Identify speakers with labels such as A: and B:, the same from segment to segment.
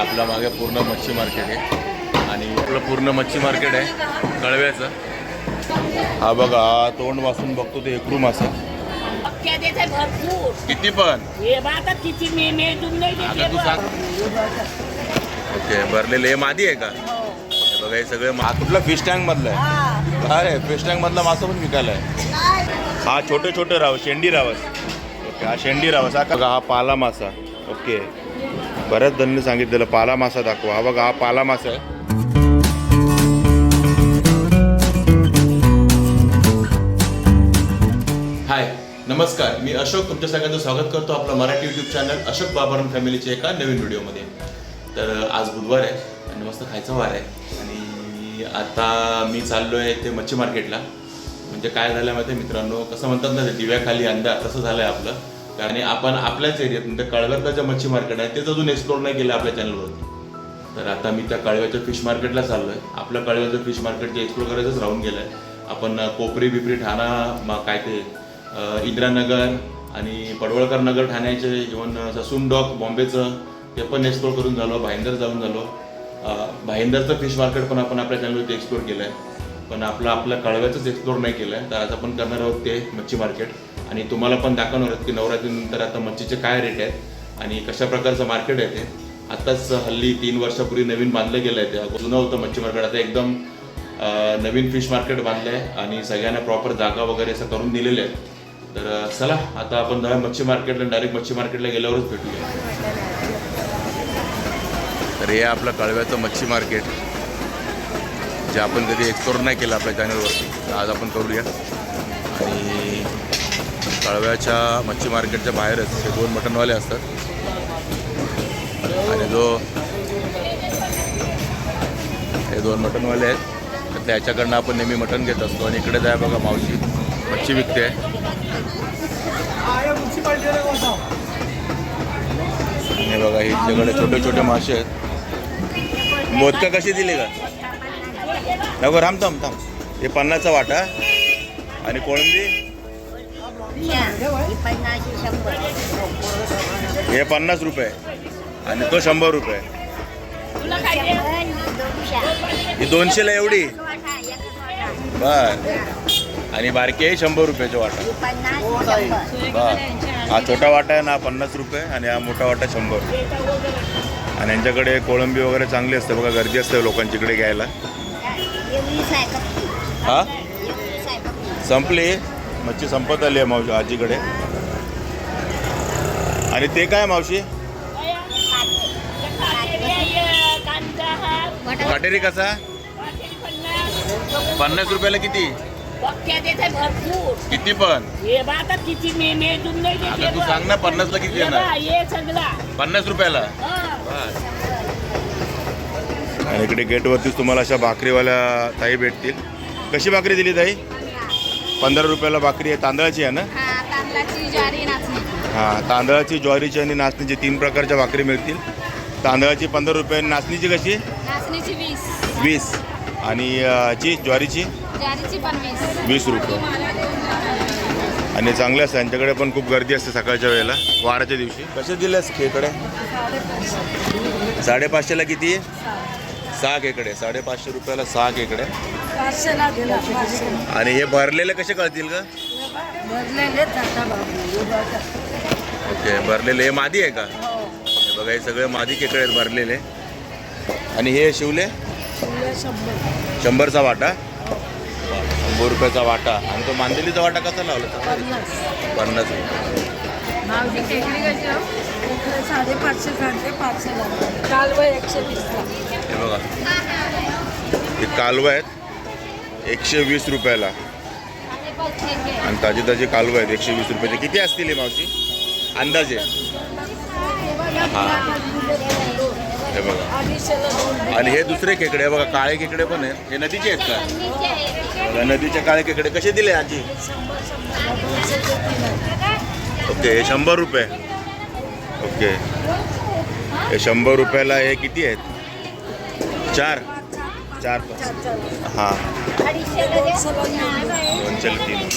A: आपल्या मागे पूर्ण मच्छी मार्केट आहे. आणि आपलं पूर्ण मच्छी मार्केट आहे कळव्याचं. हा बघा हा तोंड वाचून बघतो ते एकरू मासा. किती पण.
B: हे
A: आता तू सांग. ओके भरलेले हे मादी आहे का? हे. बघा हे सगळे मा कुठला फिश टँक मधलं आहे? अरे फिश टँक मधला मासा पण विकायला आहे. हा छोटे छोटे रावस शेंडी रावस. ओके हा शेंडी रावस. हा का बघा हा पाला मासा. ओके. बऱ्याच जणांनी सांगितलेलं पाला मासा दाखवा. हा बघा हा पाला मासा आहे. हाय नमस्कार. मी अशोक तुमच्या सगळ्यांचं स्वागत करतो आपलं मराठी यूट्यूब चॅनल अशोक बाबारन फॅमिलीच्या एका नवीन व्हिडिओमध्ये. तर आज बुधवार आहे आणि मस्त खायचा वार आहे. आणि आता मी चाललो आहे ते मच्छी मार्केटला म्हणजे काय झालं माहिती मित्रांनो? कसं म्हणतात ना ते दिव्याखाली अंदा तसं झालं आहे आपलं. आणि आपण आपल्याच एरियातून त्या कळव्यातलं मच्छी मार्केट आहे तेच अजून एक्सप्लोर नाही केलं आपल्या चॅनलवरती तर आता मी त्या कळव्याच्या फिश मार्केटला चाललो आहे आपलं कळव्याचं फिश मार्केट जे एक्सप्लोर करायचंच राहून गेलं आहे आपण कोपरी बिपरी ठाणा मग काय ते इंदिरानगर आणि पडवळकर नगर ठाण्याचे इवन ससून डॉक बॉम्बेचं ते पण एक्सप्लोर करून झालो भाईंदर जाऊन झालो. भाईंदरचं फिश मार्केट पण आपण आपल्या चॅनलवरती एक्सप्लोर केलं आहे पण आपलं आपलं कळव्याचंच एक्सप्लोर नाही केलं आहे तर आज आपण करणार आहोत ते मच्छी मार्केट आणि तुम्हाला पण दाखवणार आहोत की नवरात्रीनंतर आता मच्छीचे काय रेट आहेत आणि कशा प्रकारचं मार्केट आहे ते. आत्ताच हल्ली तीन वर्षापूर्वी नवीन बांधलं गेलं आहे ते जुनं होतं मच्छी मार्केट आता एकदम नवीन फिश मार्केट बांधलं आहे आणि सगळ्यांना प्रॉपर जागा वगैरे असं करून दिलेले आहेत. तर चला आता आपण जाऊया मच्छी मार्केटला डायरेक्ट मच्छी मार्केटला गेल्यावरच भेटूया. तर हे आपलं कळव्याचं मच्छी मार्केट जे आपण कधी एक्सप्लोर नाही केलं आपल्या चॅनलवरती आज आपण करूया. आणि कळव्याच्या मच्छी मार्केटच्या बाहेरच हे दोन मटनवाले असतात. आणि जो हे दोन मटनवाले आहेत तर त्याच्याकडनं आपण नेहमी मटन घेत असतो. आणि इकडे जाय बघा मावशी मच्छी विकते. हे बघा हे इथल्याकडे छोटे छोटे मासे आहेत. मोदका कशी दिली का नको राम थांब थांब. हे पन्नाचा वाटा. आणि कोळंबी? हे पन्नास रुपये. आणि तो शंभर रुपये? ही दोनशेला एवढी? बर. आणि बारकी आहे शंभर रुपयाचा वाटा. बर. हा छोटा वाटा आहे ना पन्नास रुपये आणि हा मोठा वाटा शंभर. आणि यांच्याकडे कोळंबी वगैरे चांगली असते बघा गर्दी असते लोकांची इकडे घ्यायला. हा? संपली? मच्छी संपत आली आहे मावशी आजीकडे. आणि ते काय मावशी? काटेरी कसा?
B: पन्नास
A: रुपयाला किती? किती पण?
B: किती
A: आता तू सांग ना पन्नासला किती येणार? पन्नास रुपयाला? आणि इकडे गेटवरतीच तुम्हाला अशा भाकरीवाल्या ताई भेटतील. कशी भाकरी दिली ताई? पंधरा रुपयाला भाकरी आहे तांदळाची आहे ना?
C: तांदळाची ज्वारी नाचणी.
A: हां तांदळाची ज्वारीची आणि नाचणीची तीन प्रकारच्या भाकरी मिळतील. तांदळाची पंधरा रुपये आणि नाचणीची कशी?
C: नाचणीची वीस.
A: वीस. आणि अं, ची ज्वारीची?
C: ज्वारीची पण वीस.
A: वीस रुपये. आणि चांगले असतं यांच्याकडे पण खूप गर्दी असते सकाळच्या वेळेला वाराच्या दिवशी. कसे दिलेस खेकडे? साडेपाचशेला किती सहा खेकडे साडेपाचशे रुपयाला सहा खेकडे आणि हे भरलेले कसे कळतील का ओके भरलेले. हे मादी आहे का? हे. बघा हे सगळे मादी खेकडे आहेत भरलेले. आणि हे शिवले? शंभरचा वाटा? शंभर रुपयाचा वाटा. आणि तो मांदेलीचा वाटा कसा लावला? पन्नास. रुपये.
D: साडेपाचशे कालव एकशे वीसला
A: हे बघा. हे कालवं आहेत. एकशे वीस रुपयाला. आणि ताजे ताजे कालवं आहेत. एकशे वीस रुपयाचे. किती असतील हे मावशी? अंदाजे? हा. हे बघा. आणि हे दुसरे खेकडे बघा काळे खेकडे पण आहेत. हे नदीचे आहेत का? बघा नदीचे काळे खेकडे. कसे दिले आजी? ओके हे शंभर रुपये. ओके. हे शंभर रुपयाला हे किती आहेत? चार. चार हां. दोनशे तीन.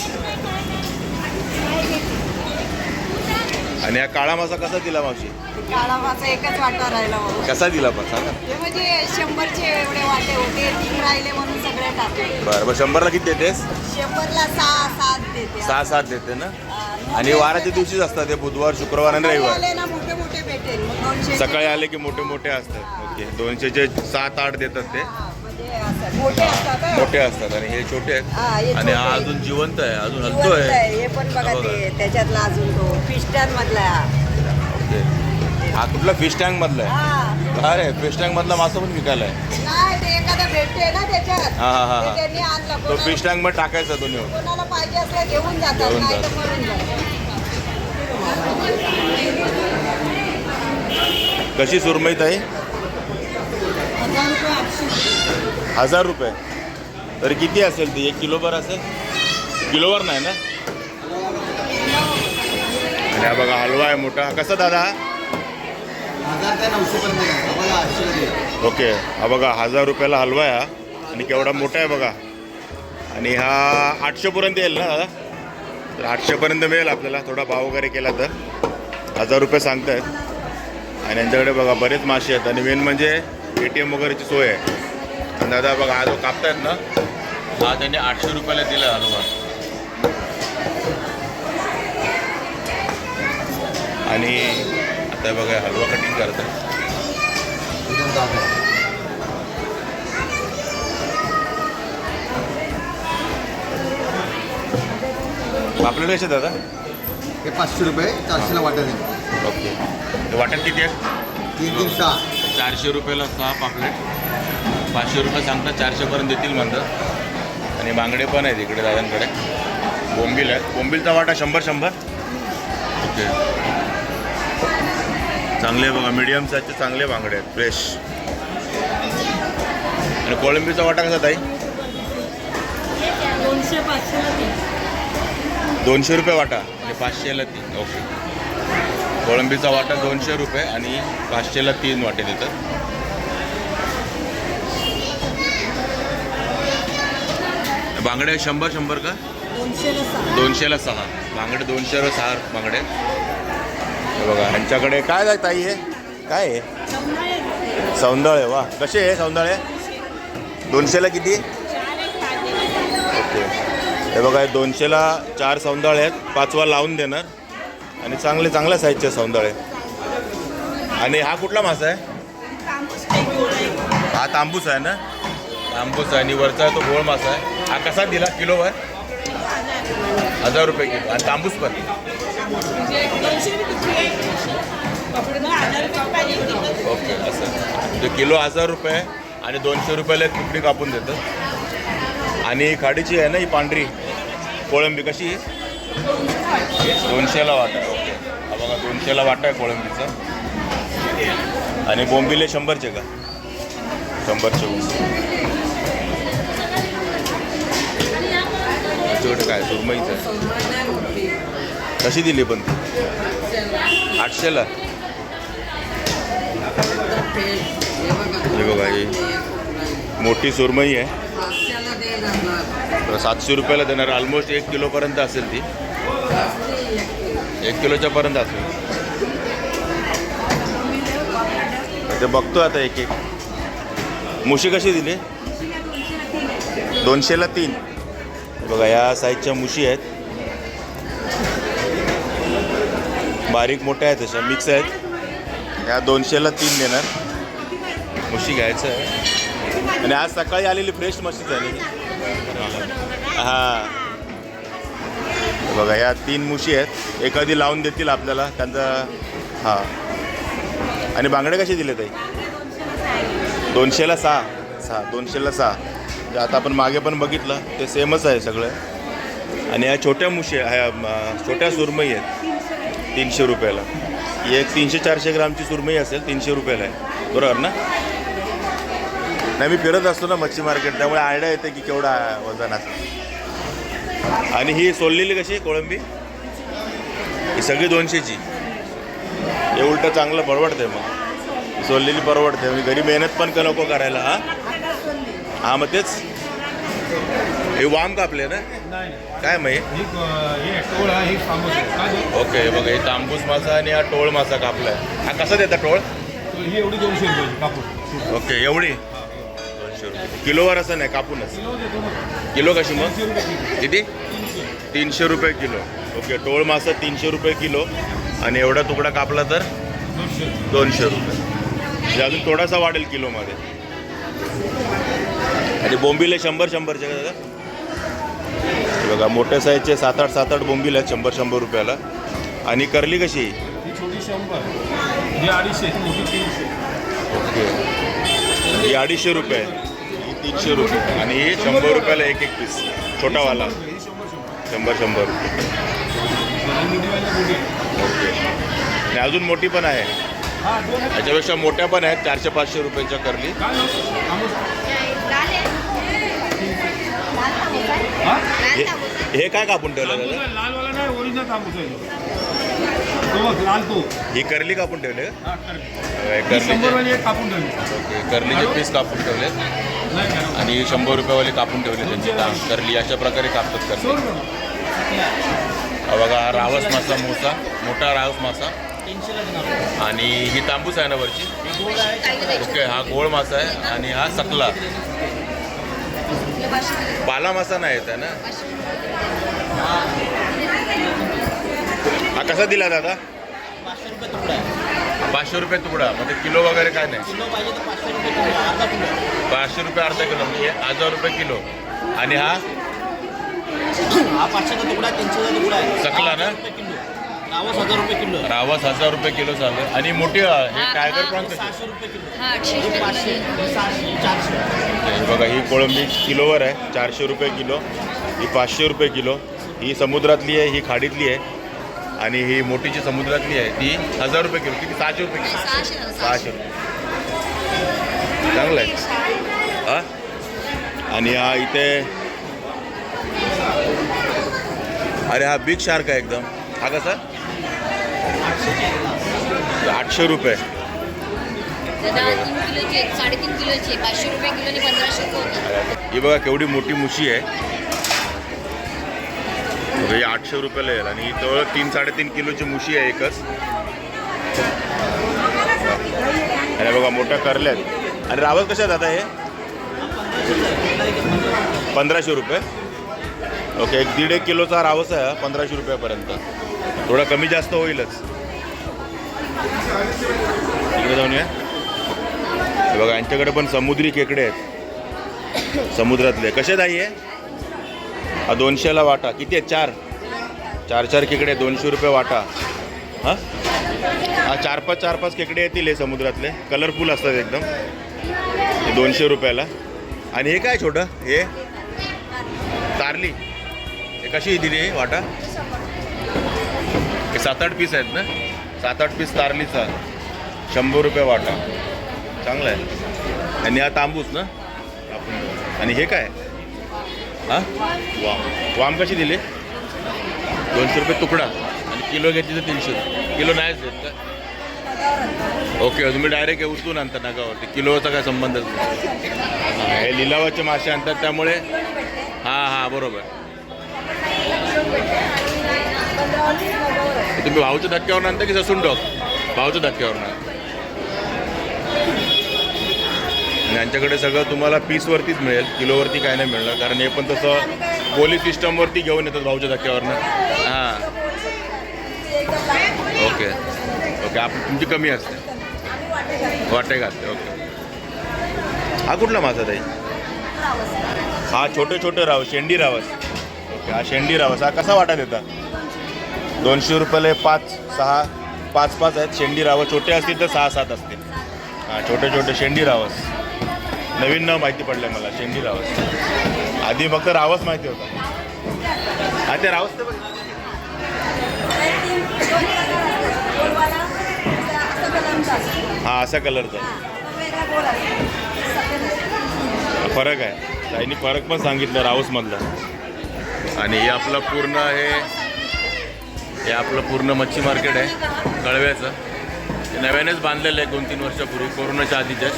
A: आणि हा काळा मासा कसा दिला मावशी?
D: काळा मासा एकच वाटा राहिला.
A: कसा दिला पण? सांगा.
D: ते म्हणजे शंभरचे एवढे वाटे होते. तीन राहिले म्हणून सगळे टाकले.
A: बरं बरं शंभरला किती देतेस?
D: शंभरला सहा सात देते.
A: सहा सात देते ना? आणि वाराच्या दिवशीच असतात ते बुधवार शुक्रवार आणि रविवार.
D: मोठे मोठे भेटेल.
A: सकाळी आले की मोठे मोठे असतात. ओके. दोनशेचे सात आठ देतात ते.
D: म्हणजे मोठे असतात हा.
A: मोठे असतात आणि हे छोटे
D: हा, हे
A: आहेत आणि हा
D: छोटे.
A: अजून जिवंत आहे अजून
D: जिवंत
A: हलतोय
D: आहे. हे पण बघा. ते त्याच्यातला अजून तो फिस्टन मधला
A: ओके. हा कुठला फिश टँक मधला आहे?
D: हा.
A: अरे फिश टँक मधला मासा पण विकायला आहे.
D: नाही ते एखादा भेटते ना त्याच्यात.
A: हा, हा, हा,
D: ते
A: हा.
D: त्यांनी आणलं.
A: तो
D: कोणाला-
A: फिश टँकमध्ये टाकायचा तो नेऊन.
D: कोणाला पाहिजे असलं घेऊन जातात
A: घेऊन
D: नाही तर
A: जातात.
D: मरून जातात.
A: कशी सुरमईत आहे हजार रुपये. तरी किती असेल ती? एक किलोभर असेल? किलोवर नाही ना? आणि हा बघा हलवा आहे मोठा. कसा दादा? ओके. हा बघा हजार रुपयाला हलवा आहे हा. आणि केवढा मोठा आहे बघा. आणि हा आठशेपर्यंत येईल ना दादा? तर आठशेपर्यंत मिळेल आपल्याला. थोडा भाव वगैरे केला तर. हजार रुपये सांगतायत. आणि यांच्याकडे बघा बरेच मासे आहेत. आणि मेन म्हणजे ए टी एम वगैरेची सोय आहे. आणि दादा बघा हा जो कापतायत ना हा त्यांनी आठशे रुपयाला दिला हलवा. आणि आता बघा हलवा कटिंग करतात
E: एकदम ताजा.
A: आपल्याकडे कसे दादा?
E: हे पाचशे रुपये चारशेला आहे.
A: ओके. ते वाटत किती आहे?
E: तीन तीन सहा.
A: चारशे रुपयाला सहा पापलेट पाचशे रुपये सांगतात चारशेपर्यंत देतील म्हणतात आणि बांगडे पण आहेत इकडे दादांकडे. बोंबील आहेत. बोंबीलचा वाटा शंभर शंभर. ओके. चांगले बघा मीडियम साईजचे चांगले बांगडे आहेत. फ्रेश आणि कोळंबीचा वाटा कसा ताई?
D: दोनशे पाचशे
A: दोनशे रुपये वाटा. आणि पाचशेला तीन ओके. कोळंबीचा वाटा दोनशे रुपये आणि पाचशेला तीन वाटे देतात. बांगडे शंभर शंभर का?
D: दोनशेला सहा.
A: दोनशेला सहा बांगडे दोनशेला सहा बांगडे. हे बघा. ह्यांच्याकडे काय काय ताई हे? काय आहे? सौंदळे वा. कसे आहे सौंदळे? दोनशेला किती? ओके. हे बघा दोनशेला चार सौंदळे आहेत. पाचवा लावून देणार. आणि चांगले चांगल्या साईजचे सौंदाळे. आणि हा कुठला मासा आहे? हा तांबूस आहे ना? तांबूस आहे आणि वरचा तो गोळ मासा आहे. हा कसा दिला किलोवर? हजार रुपये किलो. आणि तांबूस पण. ओके असं. ते किलो हजार रुपये आणि दोनशे रुपयाला तुकडी कापून देतं. आणि खाडीची आहे ना ही पांढरी. कोळंबी कशी दोनशेला वाटा हा बघा दोनशेला वाटा आहे कोळंबीचा. आणि बोंबिले शंभरचे का? शंभरचे बोंबील. काय? सुरमईचं. कशी दिली पण ती? आठशेला? हे बघा ही मोठी सुरमई आहे. सातशे रुपयाला देणार. ऑलमोस्ट एक किलोपर्यंत असेल ती. एक किलोच्या पर्यंत असेल ते बघतो आता एक एक. मुशी कशी दिली? दोनशेला तीन. बघा या साईजच्या मुशी आहेत. बारीक मोठ्या आहेत अशा मिक्स आहेत. या दोनशेला तीन देणार. मुशी घ्यायचं आहे. आणि आज सकाळी आलेली फ्रेश मशी झाली हां. बघा या तीन मुशी आहेत. एखादी लावून देतील आपल्याला. त्यांचा हां. आणि बांगडे कसे दिले ताई? दोनशेला सहा. सहा दोनशेला सहा. जे आता आपण मागे पण बघितलं ते सेमच आहे सगळं. आणि ह्या छोट्या मुशी ह्या छोट्या सुरमई आहेत. तीनशे रुपयाला. ही एक तीनशे चारशे ग्रामची सुरमई असेल तीनशे रुपयाला आहे. बरोबर ना? नाही मी फिरत असतो ना मच्छी मार्केट त्यामुळे आयडिया येते की केवढा वजन असेल आणि ही सोललेली कशी कोळंबी? ही सगळी दोनशेची. हे उलटं चांगलं परवडते मग. सोललेली परवडते म्हणजे घरी मेहनत पण का नको करायला हा? हा मग तेच. हे वाम कापले ना? काय मग? ओके बघा हे तांबूस मासा आणि हा टोळ मासा कापलाय. हा कसा देता टोळ?
F: ही एवढी दोनशे कापूस.
A: ओके एवढी? दोनशे रुपये. किलोवर असं नाही कापूनच.
F: किलो
A: कशी मग? किती? तीनशे रुपये किलो. ओके टोळ मासा तीनशे रुपये किलो. आणि एवढा तुकडा कापला तर?
F: दोनशे रुपये.
A: म्हणजे अजून थोडासा वाढेल किलोमध्ये. आणि बोंबिले शंभर शंभरचे का दादा? बघा मोठ्या साईजचे सात आठ सात आठ बोंबील आहेत शंभर शंभर रुपयाला. आणि करली कशी?
F: ही अडीचशे
A: रुपये. तीनशे रुपये आणि ही शंभर रुपयाला एक एक पीस छोटावाला
F: शंभर शंभर
A: रुपये. ओके आणि अजून मोठी पण आहे
F: हा दोन आहेत.
A: याच्यापेक्षा मोठ्या पण आहेत चारशे पाचशे रुपयाच्या करली.
F: हा?
A: काय कापून ठेवलं दादा
F: लाल तो
A: ही करली कापून ठेवले
F: कर.
A: का?
F: ही
A: करलीचे पीस कापून ठेवले आणि शंभर रुपयेवाले कापून ठेवले त्यांची ताम करली अशा प्रकारे कापतात करली. बघा रावस मासा मोसा मोठा रावस मासा. आणि ही तांबूस आहे ना वरची? ओके हा गोळ मासा आहे आणि हा सकला. पाला मासा नाही येत आहे ना? हा कसा दिला दादा? पाचशे रुपये तुकडा म्हणजे किलो वगैरे काय नाही? पाचशे रुपये अर्धा किलो म्हणजे हजार रुपये किलो. आणि हा?
E: हा पाचशेचा तुकडा तीनशेचा तुकडा आहे.
A: सकला ना?
E: रावस हजार रुपये किलो.
A: रावस हजार रुपये किलो चालू आहे. आणि मोठी हे टायगर प्रॉन कशी?
E: सहाशे रुपये किलो.
C: हा आठशे रुपये
E: पाचशे सहाशे चारशे.
A: हे बघा ही कोळंबी किलोवर आहे चारशे रुपये किलो. ही पाचशे रुपये किलो. ही समुद्रातली आहे ही खाडीतली आहे. आणि ही मोठीची समुद्रातली आहे. ती हजार रुपये किलो किती? सहाशे रुपये किलो.
C: सहाशे.
A: सहाशे रुपये. चांगलं आहे. हा? आणि हा इथे अरे हा बिग शार्क आहे एकदम. हा कसा? आठशे रुपये. ही बघा केवढी मोठी मुशी आहे. आठशे रुपयाला येईल आणि जवळ तीन साडेतीन किलोची मुशी आहे एकच. आणि बघा मोठ्या करल्यात. आणि रावस कशा दादा हे? पंधराशे रुपये. ओके एक दीड एक किलोचा रावस आहे पंधराशे रुपयापर्यंत. थोडा कमी जास्त होईलच. इकडे जाऊन या. बघा यांच्याकडे पण समुद्री खेकडे आहेत. समुद्रातले. कसे दाई आहे हा दोनशेला वाटा. किती आहेत? चार. चार चार खेकडे दोनशे रुपये वाटा. हां? हा चार पाच चार पाच खेकडे येतील हे समुद्रातले. कलरफुल असतात एकदम. दोनशे रुपयाला. आणि हे काय छोटं? हे? तारली. हे कशी दिली हे वाटा? हे सात आठ पीस आहेत ना? सात आठ पीस तारलीचा. शंभर रुपये वाटा. चांगला आहे. आणि हा तांबूस ना? आणि हे काय? हां? वाम. वाम कशी दिली? दोनशे रुपये तुकडा. आणि किलो घेतली तर तीनशे. रुपये. किलो नाहीच देत का? ओके तुम्ही डायरेक्ट हे उचलून आणता नागावरती. किलोचा काय संबंध हे लिलावाचे मासे आणतात त्यामुळे? हां हां बरोबर. तुम्ही भाऊच्या धक्क्यावर आणता की ससून डॉक भाऊच्या धक्क्यावर आणि यांच्याकडे सगळं तुम्हाला पीसवरतीच मिळेल किलोवरती काय नाही मिळणार कारण हे पण तसं पोलीस सिस्टमवरती घेऊन येतात भाऊच्या धक्क्यावरनं. हां. ओके. ओके आप तुमची कमी असते. वाटे घातले ओके. हा कुठला माझा ताई? हा छोटे छोटे रावस शेंडी रावस. ओके हा शेंडी रावस. हा कसा वाटा देता? दोनशे रुपयाला पाच सहा पाच पाच आहेत. शेंडी रावस छोटे असतील तर सहा सात असतील. हां छोटे छोटे शेंडी रावस. नवीन नाव माहिती पडलं मला शेंडी रावस. आधी फक्त रावस माहिती होता. हा ते रावस तर बघ. हा असा कलरचा फरक आहे. ताईनी फरक पण सांगितलं रावसमधला आणि हे आपलं पूर्ण हे हे आपलं पूर्ण मच्छी मार्केट आहे कळव्याचं. हे नव्यानेच बांधलेलं आहे दोन तीन वर्षापूर्वी कोरोनाच्या आधीच्या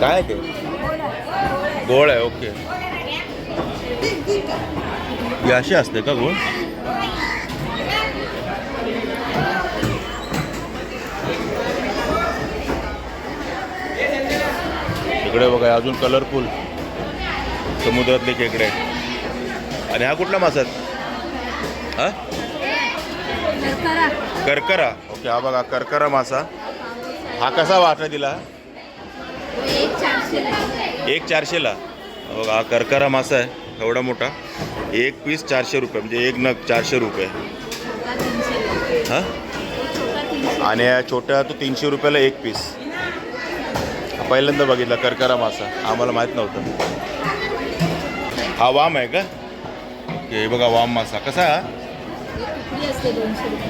A: काय ते? गोळ आहे ओके. ही अशी असते का गोळ? इकडे बघा अजून कलरफुल समुद्रातले खेकडे. आहेत आणि हा कुठला मासा आहे? हा? करकरा. ओके हा बघा करकरा मासा. हा कसा वाटा दिला
C: एक
A: चारशेला बघा हा करकरा मासा आहे एवढा मोठा. एक पीस चारशे रुपये म्हणजे एक नग चारशे रुपये. हा? आणि छोट्या तो तीनशे रुपयाला एक पीस. पहिल्यांदा बघितला करकरा मासा. आम्हाला माहीत नव्हतं. हा वाम आहे का? हे बघा वाम मासा. कसा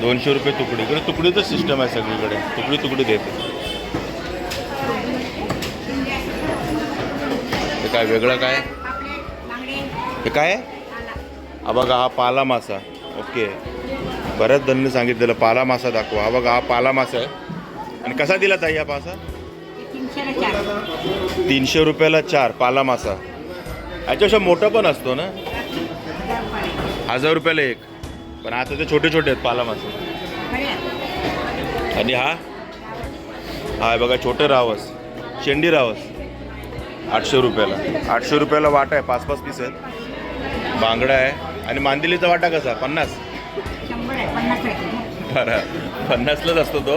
C: दोनशे रुपये
A: तुकडी. इकडे तुकडीचं सिस्टम आहे सगळीकडे. तुकडी तुकडी देते. हे काय वेगळं काय? हे काय? हा बघा हा पाला मासा. ओके. बऱ्याच जणांनी सांगितलेलं पाला मासा दाखवा. हा बघा हा पाला मासा आहे. आणि कसा दिला ताई हा मासा तीनशे रुपयाला चार पाला मासा. याच्यापेक्षा मोठा पण असतो ना? हजार रुपयाला एक. पण आता ते छोटे छोटे आहेत पाला मासे. आणि हा? हा बघा छोटे रावस. शेंडी रावस. आठशे रुपयाला. आठशे रुपयाला वाटा आहे पाच पाच पीस आहेत. बांगडा आहे. आणि मांदिलीचा वाटा कसा? पन्नास? बरं. पन्नासलाच असतो तो?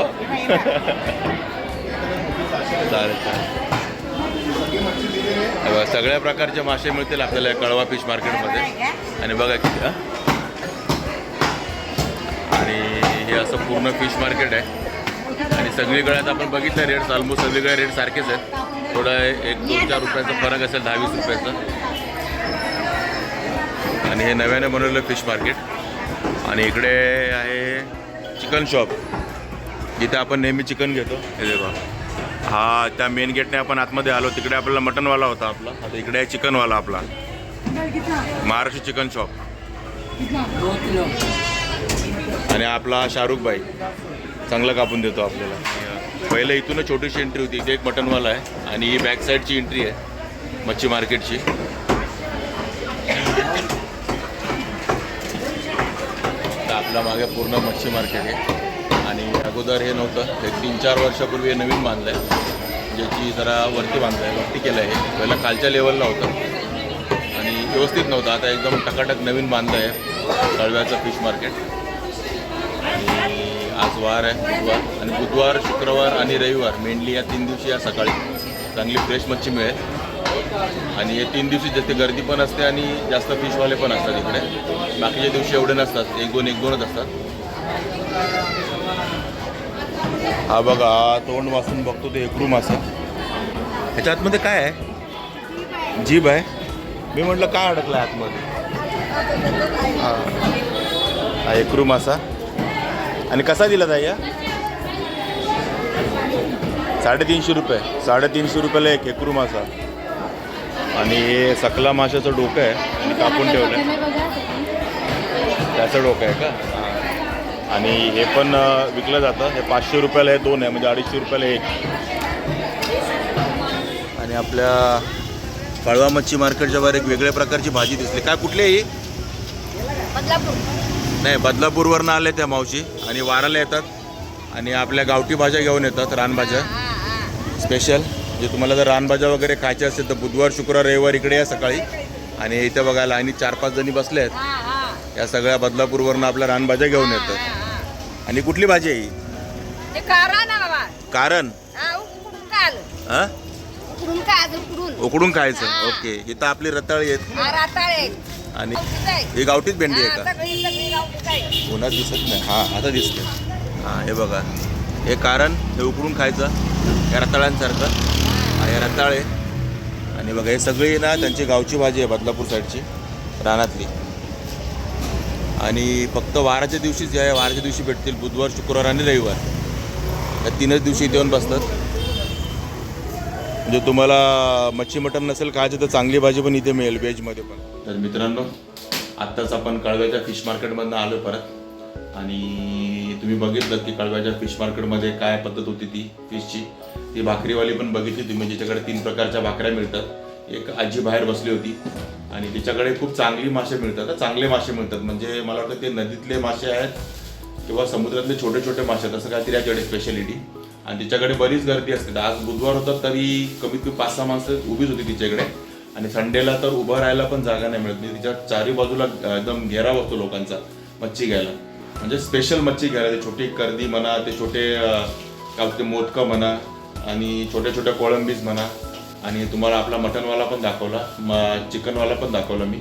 A: चालेल चालेल. बघा, सगळ्या प्रकारचे मासे मिळतील आपल्याला कळवा फिश मार्केटमध्ये आणि बघा किती आणि हे असं पूर्ण फिश मार्केट आहे. आणि सगळीकडे आता आपण बघितलं रेट्स ऑलमोस्ट सगळीकडे रेट सारखेच आहेत. थोडं एक दोन चार रुपयाचा फरक असेल दहा वीस रुपयाचा. आणि हे नव्याने बनवलेलं फिश मार्केट आणि इकडे आहे चिकन शॉप जिथे आपण नेहमी चिकन घेतो. हे देखा हा त्या मेन गेटने आपण आतमध्ये आलो. तिकडे आपल्याला मटनवाला होता आपला. आता इकडे आहे चिकनवाला आपला. महाराष्ट्र चिकन शॉप आणि आपला शाहरुख भाई. चांगला कापून देतो आपल्याला. पहिले इथूनच छोटीशी एंट्री होती. इथे एक मटनवाला आहे. आणि ही बॅक साईडची एंट्री आहे. मच्छी मार्केटची आपल्या मागे पूर्ण मच्छी मार्केट आहे. अगोदर हे नव्हतं. एक तीन चार वर्षापूर्वी हे नवीन बांधलं आहे ज्याची जरा वरती बांधलं आहे वरती केलं आहे पहिलं खालच्या लेवलला होतं. आणि व्यवस्थित नव्हतं. आता एकदम टकाटक नवीन बांधलं आहे कळव्याचं फिश मार्केट आणि आज वार आहे बुधवार. आणि बुधवार शुक्रवार आणि रविवार मेनली या तीन दिवशी या सकाळी. चांगली फ्रेश मच्छी मिळेल. आणि हे तीन दिवशी जास्त गर्दी पण असते आणि जास्त फिशवाले पण असतात इकडे. बाकीच्या दिवशी एवढे नसतात. एक दोन एक दोनच असतात. हा बघा हा तोंड वाचून बघतो ते एकरू मासा. ह्याच्या आतमध्ये काय आहे? जीभ आहे. मी म्हटलं काय अडकलं आहे आतमध्ये? हा. हा एकरू मासा. आणि कसा दिला ताई या साडेतीनशे रुपये. साडेतीनशे रुपयाला एक एकरू मासा. आणि हे सकला माशाचं डोकं आहे. आणि कापून ठेवलं आहे त्याचं डोकं आहे का. आणि हे पण विकलं जातं. हे पाचशे रुपयाला हे दोन आहे म्हणजे अडीचशे रुपयाला एक. आणि आपल्या कळवा मच्छी मार्केटच्या वर एक वेगळ्या प्रकारची भाजी दिसली. काय कुठली ही?
C: बदलापूर.
A: नाही बदलापूरवरनं आले त्या मावशी. आणि वाराला येतात. आणि आपल्या गावठी भाज्या घेऊन येतात रानभाज्या स्पेशल जे तुम्हाला जर रानभाज्या वगैरे खायच्या असेल तर बुधवार शुक्रवार रविवार इकडे या सकाळी. आणि इथे बघायला आणि चार पाच जणी बसले आहेत. या सगळ्या बदलापूरवरनं आपल्या रानभाज्या घेऊन येतात. आणि कुठली भाजी आहे ही?
C: ते कारा ना बाबा.
A: कारण?
C: हा, उकडून का आलं
A: हां?
C: उकडून का आज उकडून.
A: उकडून खायचं. ओके. इथं आपली रताळी आहेत.
C: हा राताळे
A: आणि
C: गावठीच आहे.
A: ही गावठीच भेंडी आहे
C: हा,
A: का?
C: सगळी सगळी गावठीच आहे.
A: उन्हात दिसत नाही. हां आता दिसते हां हे बघा. हे कारण हे उकडून खायचं. या रताळ्यांसारखं. हा हे रताळे. आणि बघा हे सगळी ना त्यांची गावची भाजी आहे बदलापूर साईडची रानातली. आणि फक्त वाराच्या दिवशीच या वाराच्या दिवशी भेटतील बुधवार शुक्रवार आणि रविवार या तीनच दिवशी इथे येऊन बसतात. म्हणजे तुम्हाला मच्छी मटण नसेल खायचं तर चांगली भाजी पण इथे मिळेल व्हेजमध्ये पण. तर मित्रांनो आत्ताच आपण कळव्याच्या फिश मार्केटमधनं आलो परत. आणि तुम्ही बघितलं की कळव्याच्या फिश मार्केटमध्ये काय पद्धत होती ती फिशची. ती भाकरीवाली पण बघितली तुम्ही जिच्याकडे तीन प्रकारच्या भाकऱ्या मिळतात. एक आजी बाहेर बसली होती. आणि तिच्याकडे खूप चांगली मासे मिळतात. चांगले मासे मिळतात. म्हणजे मला वाटतं ते नदीतले मासे आहेत किंवा समुद्रातले छोटे छोटे मासे आहेत असं काहीतरी याच्याकडे स्पेशालिटी आणि तिच्याकडे बरीच गर्दी असते. आज बुधवार होता तरी कमीत कमी पाच सहा माणसं उभीच होती तिच्याकडे. आणि संडेला तर उभं राहायला पण जागा नाही मिळत. म्हणजे तिच्या चारी बाजूला एकदम घेराव असतो लोकांचा मच्छी घ्यायला. म्हणजे स्पेशल मच्छी घ्यायला. ते छोटी कर्दी म्हणा ते छोटे काय होते मोदकं म्हणा आणि छोट्या छोट्या कोळंबीज म्हणा. आणि तुम्हाला आपला मटनवाला पण दाखवला म चिकनवाला पण दाखवला मी.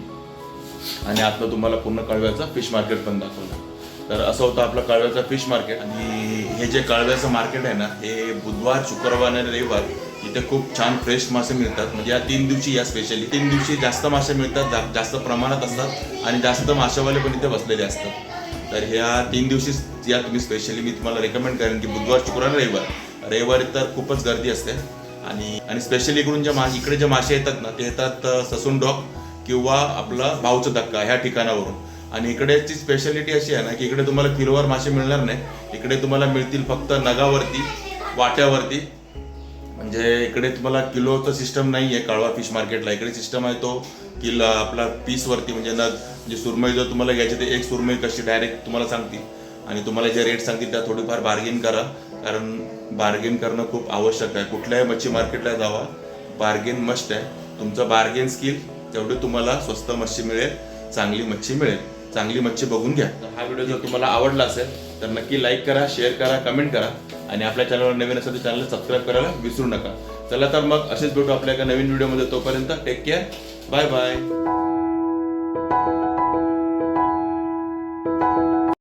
A: आणि आता तुम्हाला पूर्ण कळव्याचा फिश मार्केट पण दाखवलं. तर असं होतं आपलं कळव्याचं फिश मार्केट आणि हे जे कळव्याचं मार्केट आहे ना हे बुधवार शुक्रवार आणि रविवार इथे खूप छान फ्रेश मासे मिळतात. म्हणजे या तीन दिवशी या स्पेशली तीन दिवशी जास्त मासे मिळतात जा- जास्त प्रमाणात असतात आणि जास्त मासेवाले पण इथे बसलेले असतात. तर ह्या तीन दिवशी या तुम्ही स्पेशली मी तुम्हाला रेकमेंड करेन की बुधवार शुक्रवार आणि रविवार. रविवारी तर खूपच गर्दी असते. आणि आणि स्पेशली इकडून ज्या मा इकडे जे मासे येतात ना ते येतात ससून डॉक किंवा आपला भाऊचा धक्का ह्या ठिकाणावरून. आणि इकडेची स्पेशालिटी अशी आहे ना की इकडे तुम्हाला किलोवर मासे मिळणार नाही. इकडे तुम्हाला मिळतील फक्त नगावरती वाट्यावरती. म्हणजे इकडे तुम्हाला किलोचं सिस्टम नाही आहे कळवा फिश मार्केटला इकडे सिस्टम आहे तो किलो आपला पीसवरती म्हणजे नग म्हणजे सुरमई जर तुम्हाला घ्यायची तर एक सुरमई कशी डायरेक्ट तुम्हाला सांगतील. आणि तुम्हाला जे रेट सांगतील त्या थोडीफार बार्गेन करा. कारण बार्गेन करणं खूप आवश्यक आहे. कुठल्याही मच्छी मार्केटला जावा. बार्गेन मस्ट आहे. तुमचं बार्गेन स्किल तेवढी तुम्हाला स्वस्त मच्छी मिळेल चांगली मच्छी मिळेल. चांगली मच्छी बघून घ्या. हा व्हिडिओ जर तुम्हाला आवडला असेल तर नक्की लाईक करा शेअर करा कमेंट करा. आणि आपल्या चॅनलवर नवीन असेल तर चॅनल सबस्क्राईब करायला विसरू नका. चला तर मग असेच भेटू आपल्या एका नवीन व्हिडिओमध्ये तोपर्यंत. Take care bye bye